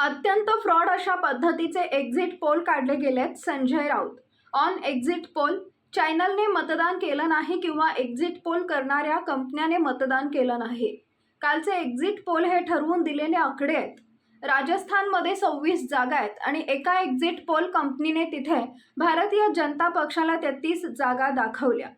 अत्यंत फ्रॉड अशा पद्धतीचे एक्झिट पोल काढले गेलेत Sanjay Raut. On exit poll चॅनलने मतदान केलं नाही किंवा एक्झिट पोल करणाऱ्या कंपन्याने मतदान केलं नाही. कालचे एक्झिट पोल हे ठरवून दिलेले आकडे आहेत. राजस्थानमध्ये सव्वीस जागा आहेत आणि एका एक्झिट पोल कंपनीने तिथे भारतीय जनता पक्षाला तेहतीस जागा दाखवल्या.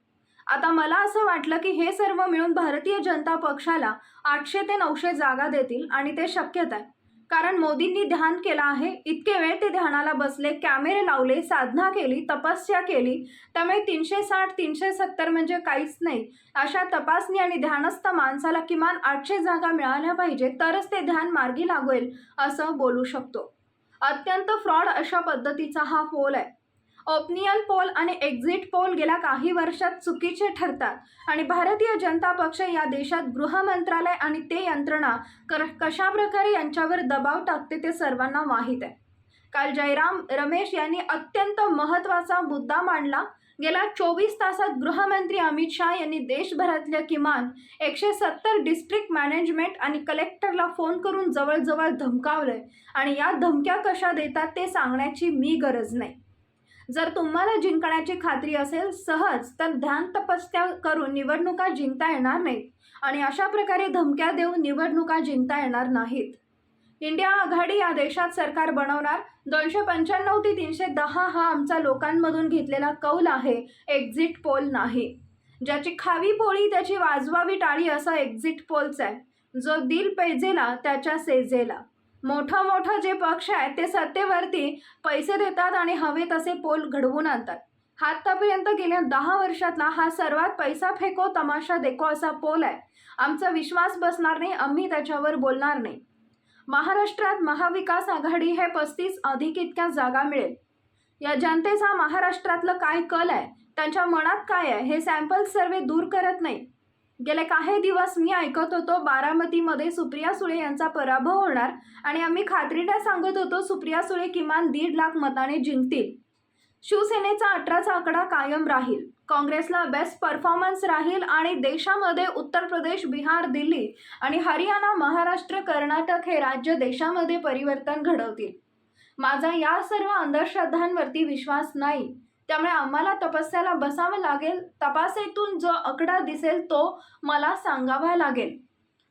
आता मला असं वाटलं की हे सर्व मिळून भारतीय जनता पक्षाला आठशे ते नऊशे जागा देतील आणि ते शक्यता आहे. कारण मोदींनी ध्यान केलं आहे. इतके वेळ ते ध्यानाला बसले कॅमेरे लावले साधना केली तपस्या केली. त्यामुळे तीनशे साठ तीनशे सत्तर म्हणजे काहीच नाही. अशा तपासणी आणि ध्यानस्थ माणसाला किमान आठशे जागा मिळाल्या पाहिजे तरच ते ध्यान मार्गी लागेल असं बोलू शकतो. अत्यंत फ्रॉड अशा पद्धतीचा हा पोल आहे. ओपनियन पोल आणि एक्झिट पोल गेल्या काही वर्षात चुकीचे ठरतात. आणि भारतीय जनता पक्ष या देशात गृह मंत्रालय आणि ते यंत्रणा कर कशाप्रकारे यांच्यावर दबाव टाकते ते सर्वांना माहीत आहे. काल जयराम रमेश यांनी अत्यंत महत्त्वाचा मुद्दा मांडला. गेल्या चोवीस तासात गृहमंत्री अमित शहा यांनी देशभरातल्या किमान एकशे सत्तर डिस्ट्रिक्ट मॅनेजमेंट आणि कलेक्टरला फोन करून जवळजवळ धमकावलंय. आणि या धमक्या कशा देतात ते सांगण्याची मी गरज नाही. जर तुम्हाला जिंकण्याची खात्री असेल सहज तर ध्यान तपस्या करून निवडणुका जिंकता येणार नाहीत. आणि अशा प्रकारे धमक्या देऊन निवडणुका जिंकता येणार नाहीत. इंडिया आघाडी या देशात सरकार बनवणार. दोनशे पंच्याण्णव ते तीनशे दहा हा आमचा लोकांमधून घेतलेला कौल आहे. एक्झिट पोल नाही. ज्याची खावी पोळी त्याची वाजवावी टाळी असा एक्झिट पोलचा आहे. जो दिल पेजेला त्याच्या सेजेला. मोठं मोठं जे पक्ष आहेत ते सत्तेवरती पैसे देतात आणि हवे तसे पोल घडवून आणतात. आत्तापर्यंत गेल्या दहा वर्षातला हा सर्वात पैसा फेको तमाशा देखो असा पोल आहे. आमचा विश्वास बसणार नाही आम्ही त्याच्यावर बोलणार नाही. महाराष्ट्रात महाविकास आघाडी हे पस्तीस अधिक इतक्या जागा मिळेल. या जनतेचा महाराष्ट्रातलं काय कल आहे त्यांच्या मनात काय आहे हे सॅम्पल सर्वे दूर करत नाही. गेले काही दिवस मी ऐकत होतो बारामतीमध्ये सुप्रिया सुळे यांचा पराभव होणार आणि आम्ही खात्रीने सांगत होतो सुप्रिया सुळे किमान दीड लाख मताने जिंकतील. शिवसेनेचा अठराचा आकडा कायम राहील. काँग्रेसला बेस्ट परफॉर्मन्स राहील आणि देशामध्ये उत्तर प्रदेश बिहार दिल्ली आणि हरियाणा महाराष्ट्र कर्नाटक हे राज्य देशामध्ये परिवर्तन घडवतील. माझा या सर्व अंधश्रद्धांवरती विश्वास नाही. त्यामुळे आम्हाला तपस्याला बसावं लागेल. तपासेतून जो आकडा दिसेल तो मला सांगावा लागेल.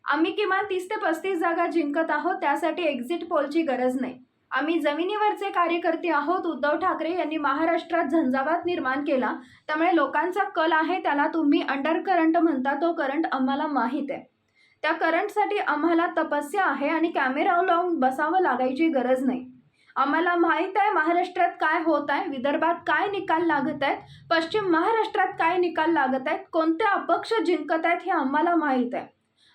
आम्ही किमान तीस ते पस्तीस जागा जिंकत आहोत त्यासाठी एक्झिट पोलची गरज नाही. आम्ही जमिनीवरचे कार्यकर्ते आहोत उद्धव ठाकरे यांनी महाराष्ट्रात झंझावात निर्माण केला. त्यामुळे लोकांचा कल आहे त्याला तुम्ही अंडर करंट म्हणता तो करंट आम्हाला माहीत आहे. त्या करंटसाठी आम्हाला तपस्या आहे आणि कॅमेरा लावून बसावं लागायची गरज नाही. आम्हाला माहीत आहे महाराष्ट्रात काय होत आहे विदर्भात काय निकाल लागत आहेत पश्चिम महाराष्ट्रात काय निकाल लागत आहेत कोणते अपक्ष जिंकत आहेत हे आम्हाला माहीत आहे.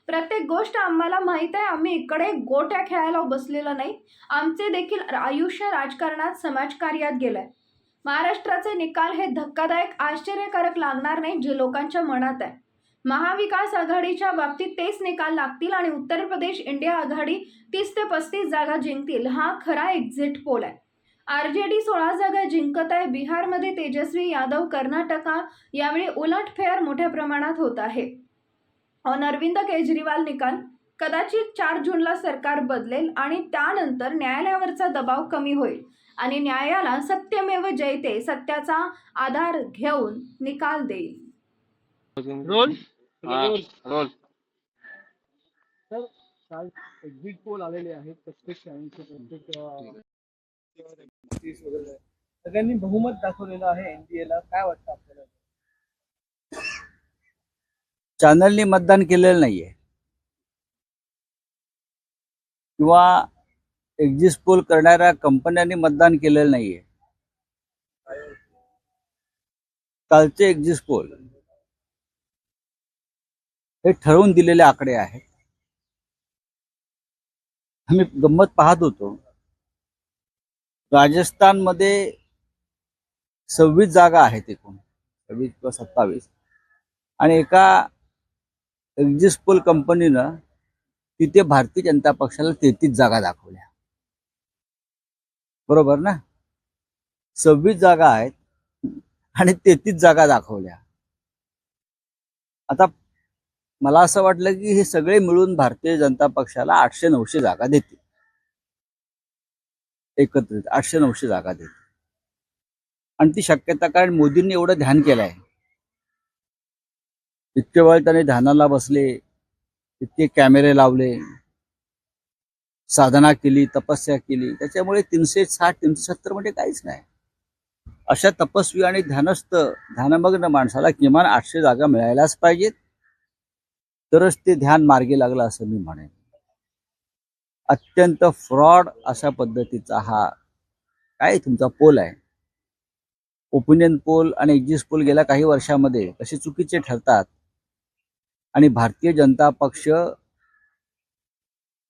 प्रत्येक गोष्ट आम्हाला माहीत आहे आम्ही इकडे गोट्या खेळायला बसलेलो नाही. आमचे देखील आयुष्य राजकारणात समाजकार्यात गेलं आहे महाराष्ट्राचे निकाल हे धक्कादायक आश्चर्यकारक लागणार नाही जे लोकांच्या मनात आहे. महाविकास आघाडीच्या बाबतीत तेच निकाल लागतील आणि उत्तर प्रदेश इंडिया आघाडी तीस ते पस्तीस जागा जिंकतील. हा खरा एक्झिट पोल आहे. आर जे डी सोळा जागा जिंकत आहे. बिहारमध्ये तेजस्वी यादव कर्नाटका यावेळी उलटफेर मोठ्या प्रमाणात होत आहे. ऑन अरविंद केजरीवाल निकाल कदाचित चार जूनला सरकार बदलेल आणि त्यानंतर न्यायालयावरचा दबाव कमी होईल. आणि न्यायाला सत्यमेव जयते सत्याचा आधार घेऊन निकाल देईल. हा, तर काल एक्झिट पोल आलेले आहेत प्रत्येक शहाऐंशी प्रत्येक वगैरे सगळ्यांनी बहुमत दाखवलेलं आहे एनडीए ला. काय वाटतं आपल्याला? चॅनलनी मतदान केलेलं नाहीये. किंवा एक्झिट पोल करणाऱ्या कंपन्यांनी मतदान केलेलं नाहीये. कालचे एक्झिट पोल हे ठरवून दिलेले आकडे आहेत. आम्ही गंमत पाहत होतो. राजस्थानमध्ये सव्वीस जागा आहेत एकूण. सव्वीस किंवा सत्तावीस. आणि एका एक्झिस्ट पोल कंपनीनं तिथे भारतीय जनता पक्षाला तेहतीस जागा दाखवल्या. बरोबर ना? सव्वीस जागा आहेत आणि तेहतीस जागा दाखवल्या. आता मला असं वाटलं की हे सगळे मिळून भारतीय जनता पक्षाला आठशे नऊशे जागा देतील. एकत्रित आठशे नऊशे जागा देतील. आणि ती शक्यता कारण मोदींनी एवढं ध्यान केलं आहे इतके वेळ त्याने ध्यानाला बसले इतके कॅमेरे लावले साधना केली तपस्या केली. त्याच्यामुळे तीनशे साठ तीनशे सत्तर म्हणजे काहीच नाही. अशा तपस्वी आणि ध्यानस्थ ध्यानमग्न माणसाला किमान आठशे जागा मिळायलाच पाहिजेत. तरच ते ध्यान मार्गी लागलं असं मी म्हणेन. अत्यंत फ्रॉड अशा पद्धतीचा हा काय तुमचा पोल आहे? ओपिनियन पोल आणि एक्झिस्ट पोल गेल्या काही वर्षामध्ये कसे चुकीचे ठरतात? आणि भारतीय जनता पक्ष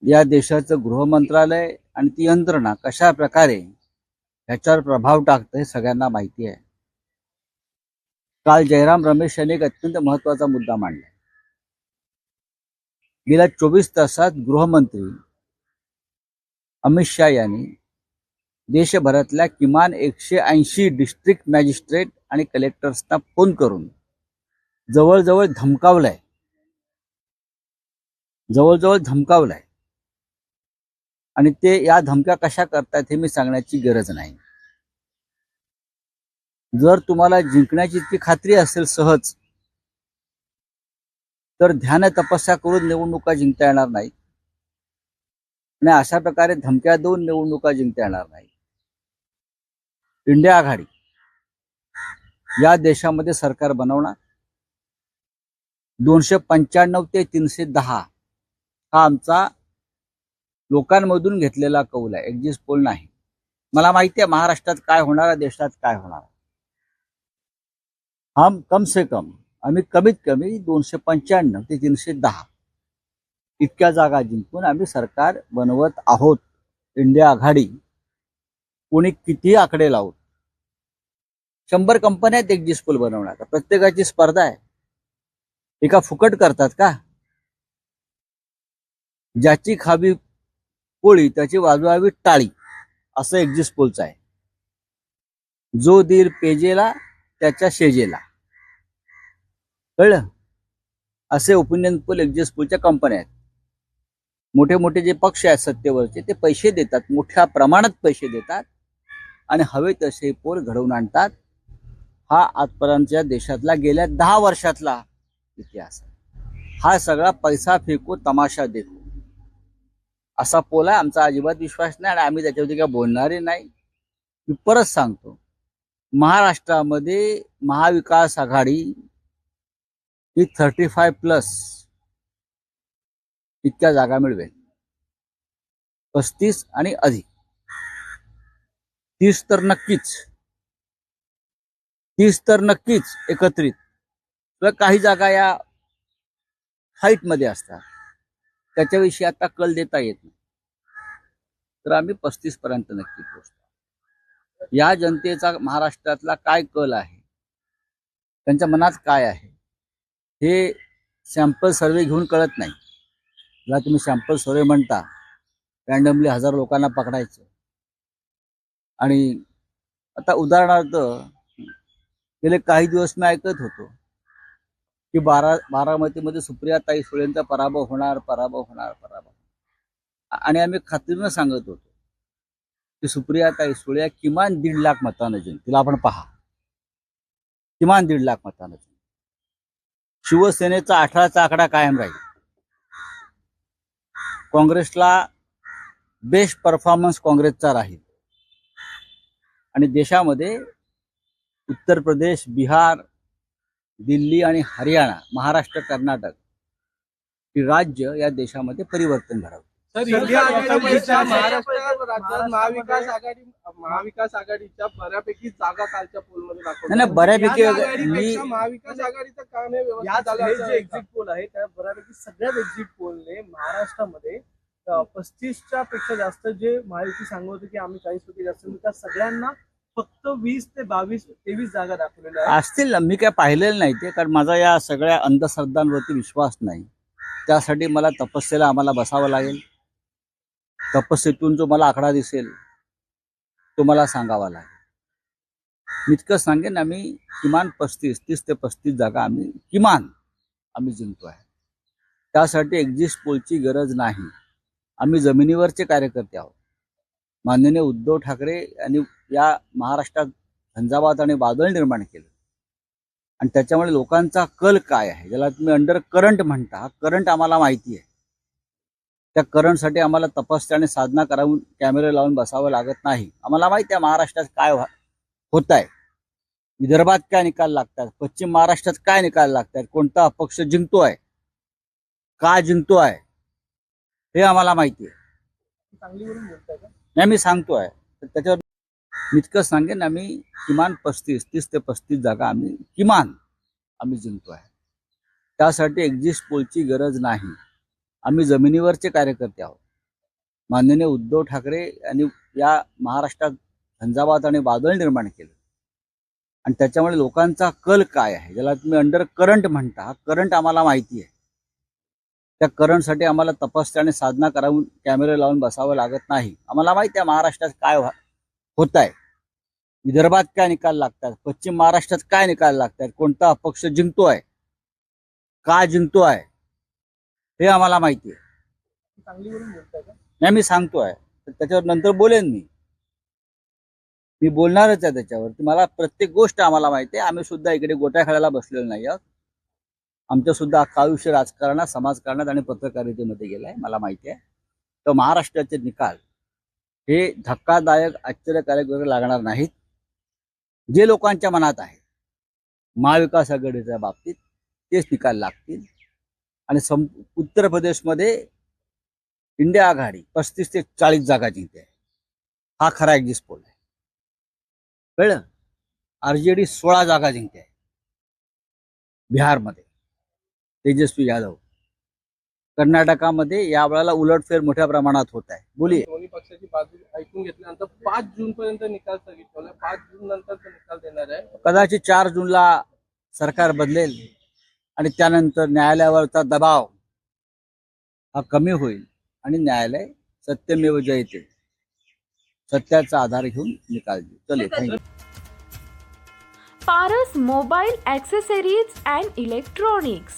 या देशाचं गृह मंत्रालय आणि ती यंत्रणा कशा प्रकारे ह्याच्यावर प्रभाव टाकतं हे सगळ्यांना माहिती आहे. काल जयराम रमेश यांनी एक अत्यंत महत्त्वाचा मुद्दा मांडला. गेल्या चोवीस तासात गृहमंत्री अमित शाह यांनी देशभरातल्या किमान एकशे ऐंशी डिस्ट्रिक्ट मॅजिस्ट्रेट आणि कलेक्टर्सना फोन करून जवळजवळ धमकावलाय. जवळजवळ धमकावलाय. आणि ते या धमक्या कशा करतात हे मी सांगण्याची गरज नाही. जर तुम्हाला जिंकण्याची इतकी खात्री असेल सहज तर ध्यान तपस्या करून निवडणुका जिंकता येणार नाही आणि अशा प्रकारे धमक्या देऊन निवडणुका जिंकता येणार नाही इंडिया आघाडी. या देशामध्ये सरकार बनवणार. दोनशे पंच्याण्णव ते तीनशे दहा हा आमचा लोकांमधून घेतलेला कौल आहे. एक्झिस्ट पोल नाही. मला माहिती आहे महाराष्ट्रात काय होणार देशात काय होणार हम कम से कम आम्ही कमीत कमी दोनशे पंच्याण्णव ते तीनशे दहा इतक्या जागा जिंकून आम्ही सरकार बनवत आहोत. इंडिया आघाडी कोणी किती आकडे लावून. शंभर कंपन्या आहेत एक्झिस्ट पूल बनवणार प्रत्येकाची स्पर्धा आहे. एका फुकट करतात का? ज्याची खावी पोळी त्याची वाजवावी टाळी असं एक्झिस्ट पोलचं आहे. जो दीर पेजेला त्याच्या शेजेला. कळलं? असे ओपिनियन पोल एक्झिस्ट पोलच्या कंपन्या आहेत. मोठे मोठे जे पक्ष आहेत सत्तेवरचे ते पैसे देतात मोठ्या प्रमाणात पैसे देतात आणि हवे तसे पोल घडवून आणतात. हा आजपर्यंतच्या देशातला गेल्या दहा वर्षातला इतिहास आहे. हा सगळा पैसा फेकू तमाशा देखू असा पोल आहे आमचा अजिबात विश्वास नाही आणि आम्ही त्याच्यावरती काय बोलणारे नाही. मी परत सांगतो महाराष्ट्रामध्ये महाविकास आघाडी ती थर्टी फाय प्लस इतक्या जागा मिळवेल. पस्तीस आणि अधिक. तीस तर नक्कीच. तीस तर नक्कीच एकत्रित. किंवा काही जागा या हाईटमध्ये असतात. त्याच्याविषयी आता कल देता येत नाही. तर आम्ही पस्तीस पर्यंत नक्की पोहोचतो. या जनतेचा महाराष्ट्रातला काय कल आहे? त्यांच्या मनात काय आहे? हे सॅम्पल सर्वे घेऊन कळत नाही. ज्याला तुम्ही सॅम्पल सर्वे म्हणता रॅन्डमली हजार लोकांना पकडायचं. आणि आता उदाहरणार्थ गेले काही दिवस मी ऐकत होतो की बारा बारामतीमध्ये सुप्रियाताई सुळेंचा पराभव होणार पराभव होणार पराभव आणि आम्ही खात्रीनं सांगत होतो की सुप्रियाताई सुळे किमान दीड लाख मतानं जिंकतील. आपण पहा. किमान दीड लाख मतानं शिवसेनेचा अठराचा आकडा कायम राहील. काँग्रेसला बेस्ट परफॉर्मन्स काँग्रेसचा राहील. आणि देशामध्ये उत्तर प्रदेश बिहार दिल्ली आणि हरियाणा महाराष्ट्र कर्नाटक ही राज्य या देशामध्ये परिवर्तन घडवतात महाविकास आघाडी महाविकास आघाडीच्या बऱ्यापैकी जागा कालच्या पोलमध्ये दाखवल्या. नाही, बऱ्यापैकी मी- महाविकास आघाडीचं काम हे हे असं जे आहे एक्झिट पोल आहे त्या बऱ्यापैकी सगळ्याच एक्झिट पोलने महाराष्ट्रामध्ये पस्तीसच्या पेक्षा जास्त जे महायुती सांगत होते की आम्ही चाळीस पैकी जास्त त्या सगळ्यांना फक्त वीस ते बावीस तेवीस जागा दाखवलेल्या असतील ना मी काय पाहिलेलं नाही ते कारण माझा या सगळ्या अंधश्रद्धांवरती विश्वास नाही. त्यासाठी मला तपस्येला आम्हाला बसावं लागेल. तपस्येतून जो मला आकडा दिसेल तो मला सांगावा लागेल. मी इतकं सांगेन आम्ही किमान पस्तीस तीस ते पस्तीस जागा आम्ही किमान आम्ही जिंकतो आहे. त्यासाठी एक्झिस्ट पोलची गरज नाही. आम्ही जमिनीवरचे कार्यकर्ते आहोत. माननीय उद्धव ठाकरे यांनी या महाराष्ट्रात झंझावात आणि वादळ निर्माण केलं. आणि त्याच्यामुळे लोकांचा कल काय आहे? ज्याला तुम्ही अंडर करंट म्हणता हा करंट आम्हाला माहिती आहे. त्या करंटसाठी आम्हाला तपस्या आणि साधना करावून कॅमेरे लावून बसावं लागत नाही. आम्हाला माहिती आहे महाराष्ट्रात काय होत आहे विदर्भात काय निकाल लागतात? पश्चिम महाराष्ट्रात काय निकाल लागतात? कोणता अपक्ष जिंकतोय? का जिंकतोय? हे आम्हाला माहिती आहे. नाही मी सांगतोय. तर त्याच्यावर मी इतकं सांगेन आम्ही किमान पस्तीस तीस ते पस्तीस जागा आम्ही किमान आम्ही जिंकतो आहे त्यासाठी एक्झिस्ट पोलची गरज नाही. आम्ही जमिनीवरचे कार्यकर्ते आहोत. माननीय उद्धव ठाकरे यांनी या महाराष्ट्रात झंझावात आणि वादळ निर्माण केलं. आणि त्याच्यामुळे लोकांचा कल काय आहे? ज्याला तुम्ही अंडर करंट म्हणता हा करंट आम्हाला माहिती आहे. त्या करंटसाठी आम्हाला तपस्या आणि साधना करावून कॅमेरे लावून बसावं लागत नाही. आम्हाला माहिती आहे महाराष्ट्रात काय होत आहे विदर्भात काय निकाल लागतात? पश्चिम महाराष्ट्रात काय निकाल लागतात? कोणता अपक्ष जिंकतोय? का जिंकतो आहे हे आम्हाला माहिती आहे. सांगलीवरून बोलताय का? नाही मी सांगतोय. तर त्याच्यावर नंतर बोलेन मी. मी बोलणारच आहे त्याच्यावरती. मला प्रत्येक गोष्ट आम्हाला माहिती आहे. आम्ही सुद्धा इकडे गोट्या खेळायला बसलेलो नाही आहोत. आमचं सुद्धा अख्खा आयुष्य राजकारणात समाजकारणात आणि पत्रकारितेमध्ये गेलं आहे मला माहिती आहे. तर महाराष्ट्राचे निकाल हे धक्कादायक आश्चर्यकारक वगैरे लागणार नाहीत. जे लोकांच्या मनात आहे महाविकास आघाडीच्या बाबतीत तेच निकाल लागतील. आणि सं उत्तर प्रदेशमध्ये इंडिया आघाडी पस्तीस ते चाळीस जागा जिंकते. हा खरा एक्झिस्ट पोल आहे. कळलं? आरजेडी सोळा जागा जिंकते. बिहारमध्ये. तेजस्वी यादव. कर्नाटकामध्ये या वेळेला उलटफेर मोठ्या प्रमाणात होत आहे. बोलिये. दोन्ही पक्षाची बाजू ऐकून घेतल्यानंतर पाच जून पर्यंत निकाल सांगितलं पाच जून नंतर निकाल देणार आहे. कदाचित चार जूनला सरकार बदलेल. आणि त्यानंतर न्यायालयावरचा दबाव हा कमी होईल आणि न्यायालय सत्यमेव जयते सत्याचा आधार घेऊन निकाल देईल. चले Paras mobile accessories and electronics.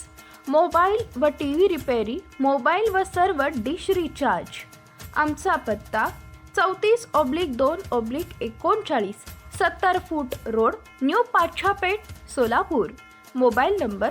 Mobile व टी व्ही रिपेरी मोबाईल व सर्व डिश रिचार्ज. आमचा पत्ता चौतीस ऑब्लिक दोन ऑब्लिक एकोणचाळीस सत्तर foot road new Pachchhapeth Solapur. Mobile number